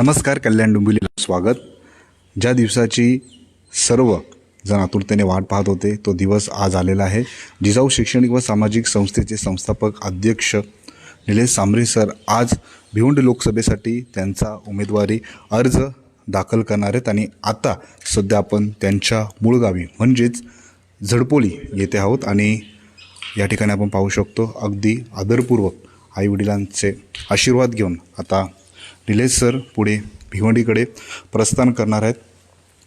नमस्कार कल्याण डोंबिवलीला स्वागत. ज्या दिवसाची सर्व जण आतुरतेने वाट पाहत होते तो दिवस आज आलेला आहे. जिजाऊ शैक्षणिक व सामाजिक संस्थेचे संस्थापक अध्यक्ष निलेश सांबरे सर आज भिवंड लोकसभेसाठी त्यांचा उमेदवारी अर्ज दाखल करणार आहेत आणि आता सध्या आपण त्यांच्या मूळ गावी म्हणजेच झडपोली येथे आहोत आणि या ठिकाणी आपण पाहू शकतो अगदी आदरपूर्वक आईवडिलांचे आशीर्वाद घेऊन आता निलेश सर पुढे भिवंडीकडे प्रस्थान करणार आहेत.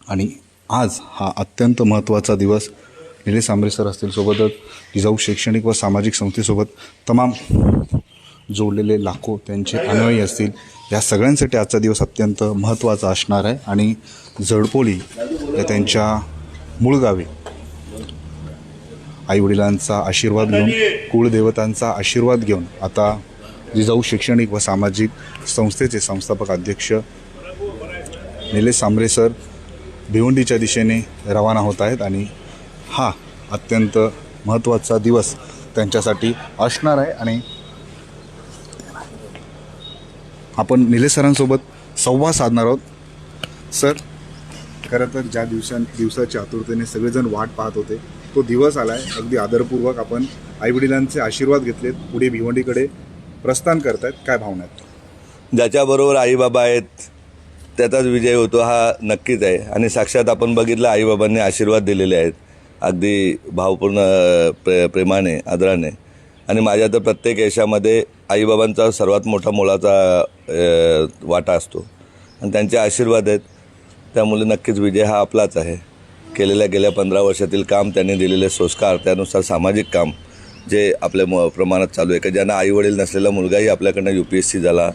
आणि आज हा अत्यंत महत्त्वाचा दिवस निलेश आंबरे सर असतील सोबतच जिजाऊ शैक्षणिक व सामाजिक संस्थेसोबत तमाम जोडलेले लाखो त्यांचे अनुयायी असतील या सगळ्यांसाठी आजचा दिवस अत्यंत महत्त्वाचा असणार आहे. आणि जडपोली या त्यांच्या मूळ गावी आईवडिलांचा आशीर्वाद घेऊन कुळदेवतांचा आशीर्वाद घेऊन आता जिजाऊ शैक्षणिक व सामाजिक संस्थेचे संस्थापक अध्यक्ष निलेश सांबरे सर भिवंडीच्या दिशेने रवाना होत आहेत आणि हा अत्यंत महत्त्वाचा दिवस त्यांच्यासाठी असणार आहे. आणि आपण निलेश सरांसोबत संवाद साधणार आहोत. सर खरं तर ज्या दिवसा दिवसाच्या आतुरतेने सगळेजण वाट पाहत होते तो दिवस आला आहे अगदी आदरपूर्वक आपण आईवडिलांचे आशीर्वाद घेतलेत. पुढे भिवंडीकडे प्रस्थान करतायत काय भावना आहेत? ज्याच्याबरोबर आईबाबा आहेत त्याचाच विजय होतो हा नक्कीच आहे. आणि साक्षात आपण बघितलं आईबाबांनी आशीर्वाद दिलेले आहेत. अगदी भावपूर्ण प्रे प्रेमाने आदराने. आणि माझ्या तर प्रत्येक यशामध्ये आईबाबांचा सर्वात मोठा मोलाचा वाटा असतो. आणि त्यांचे आशीर्वाद आहेत. त्यामुळे नक्कीच विजय हा आपलाच आहे. केलेल्या गेल्या पंधरा वर्षातील काम त्यांनी दिलेले संस्कार त्यानुसार सामाजिक काम जे आपल्या म प्रमाणात चालू आहे. का ज्यांना आईवडील नसलेला मुलगाही आपल्याकडनं यू पी एस सी झाला.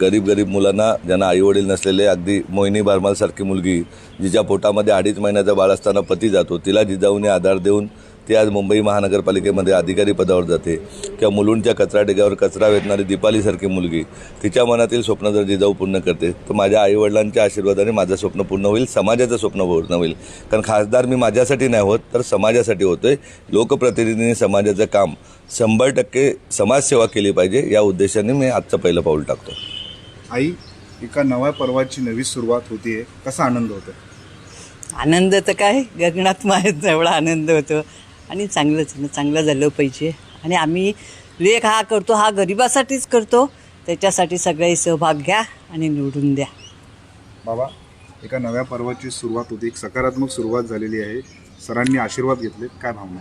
गरीब गरीब मुलांना ज्यांना आईवडील नसलेले अगदी मोहिनी बारमालसारखी मुलगी जिच्या पोटामध्ये अडीच महिन्याचा बाळ असताना पती जातो तिला जिजाऊने आधार देऊन ती आज मुंबई महानगरपालिकेमध्ये अधिकारी पदावर जाते. किंवा मुलुंडच्या कचरा ढिगावर कचरा वेचणारी दीपालीसारखी मुलगी तिच्या मनातील स्वप्न जर जिजाऊ पूर्ण करते तर माझ्या आईवडिलांच्या आशीर्वादाने माझं स्वप्न पूर्ण होईल समाजाचं स्वप्न पूर्ण होईल. कारण खासदार मी माझ्यासाठी नाही होत तर समाजासाठी होतोय. लोकप्रतिनिधींनी समाजाचं काम शंभर टक्के समाजसेवा केली पाहिजे या उद्देशाने मी आजचं पहिलं पाऊल टाकतो. आई एका नव्या पर्वाची नवी सुरुवात होतीये कसा आनंद होतो आनंद तर काय? गगनात माहीत एवढा आनंद होतो. आणि चांगलंच ना चांगलं झालं पाहिजे. आणि आम्ही लेख हा करतो हा गरिबासाठीच करतो. त्याच्यासाठी सगळे सहभाग घ्या आणि निवडून द्या. बाबा एका नव्या पर्वाची सुरुवात होती. एक सकारात्मक सुरुवात झालेली आहे. सरांनी आशीर्वाद घेतले काय भावना?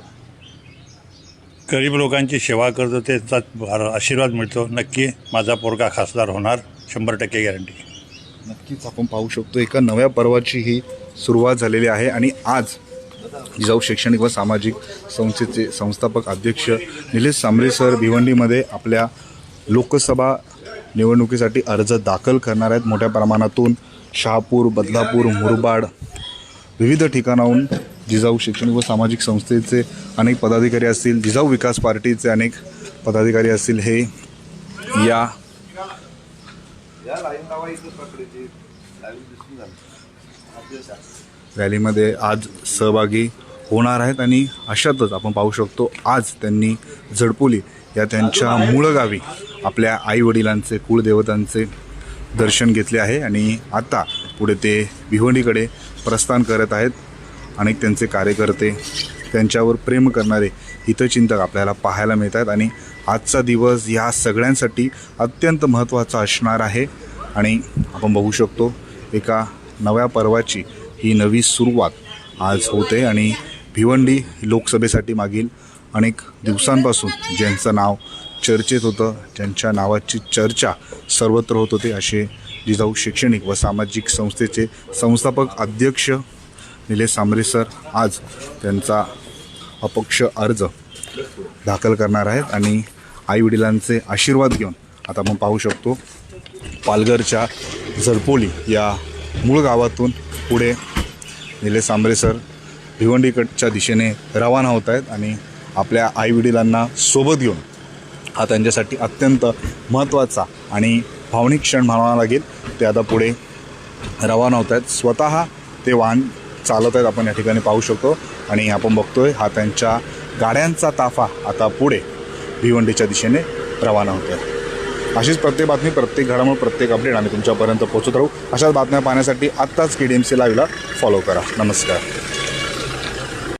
गरीब लोकांची सेवा करतो त्याचा फार आशीर्वाद मिळतो. नक्की माझा पोरगा खासदार होणार. शंभर टक्के गॅरंटी नक्कीच आपण पाहू शकतो एका नव्या पर्वाची ही सुरुवात झालेली आहे. आणि आज जिजाऊ शैक्षणिक व सामाजिक संस्थेचे संस्थापक अध्यक्ष निलेश सांबरे सर भिवंडीमध्ये आपल्या लोकसभा निवडणुकीसाठी अर्ज दाखल करणार आहेत. मोठ्या प्रमाणातून शहापूर बदलापूर मुरबाड विविध ठिकाणाहून जिजाऊ शैक्षणिक व सामाजिक संस्थेचे अनेक पदाधिकारी असतील जिजाऊ विकास पार्टीचे अनेक पदाधिकारी असतील हे या रॅलीमध्ये आज सहभागी होणार आहेत आणि अशातच आपण पाहू शकतो आज त्यांनी झडपोली. या त्यांच्या मूळ गावी आपल्या आईवडिलांचे कुळदेवतांचे दर्शन घेतले आहे आणि आता पुढे ते भिवंडीकडे प्रस्थान करत आहेत. अनेक त्यांचे कार्यकर्ते त्यांच्यावर प्रेम करणारे हितचिंतक आपल्याला पाहायला मिळत आहेत आणि आजचा दिवस या सगळ्यांसाठी अत्यंत महत्त्वाचा असणार आहे. आणि आपण बघू शकतो एका नव्या पर्वाची ही नवी सुरुवात आज होते आणि भिवंडी लोकसभेसाठी मागील अनेक दिवसांपासून ज्यांचं नाव चर्चेत होतं ज्यांच्या नावाची चर्चा सर्वत्र होत होते असे जिजाऊ शैक्षणिक व सामाजिक संस्थेचे संस्थापक अध्यक्ष निलेश सांबरे सर आज त्यांचा अपक्ष अर्ज दाखल करणार आहेत आणि आईवडिलांचे आशीर्वाद घेऊन आता आपण पाहू शकतो पालघरच्या झरपोली या मूळ गावातून पुढे निलेश सांबरे सर भिवंडीकडच्या दिशेने रवाना होत आहेत आणि आपल्या आईवडिलांना सोबत घेऊन हा त्यांच्यासाठी अत्यंत महत्त्वाचा आणि भावनिक क्षण म्हणावा लागेल. ते आता पुढे रवाना होत आहेत. स्वतः ते वाहन चालत आहेत. आपण या ठिकाणी पाहू शकतो आणि आपण बघतोय हा त्यांच्या गाड्यांचा ताफा आता पुढे भिवंडीच्या दिशेने रवाना होत आहे. अशीच प्रत्येक बातमी प्रत्येक घडामोड प्रत्येक अपडेट आम्ही तुमच्यापर्यंत पोहोचत राहू. अशाच बातम्या पाहण्यासाठी आत्ताच के डी एम सी लाईव्हला फॉलो करा. नमस्कार.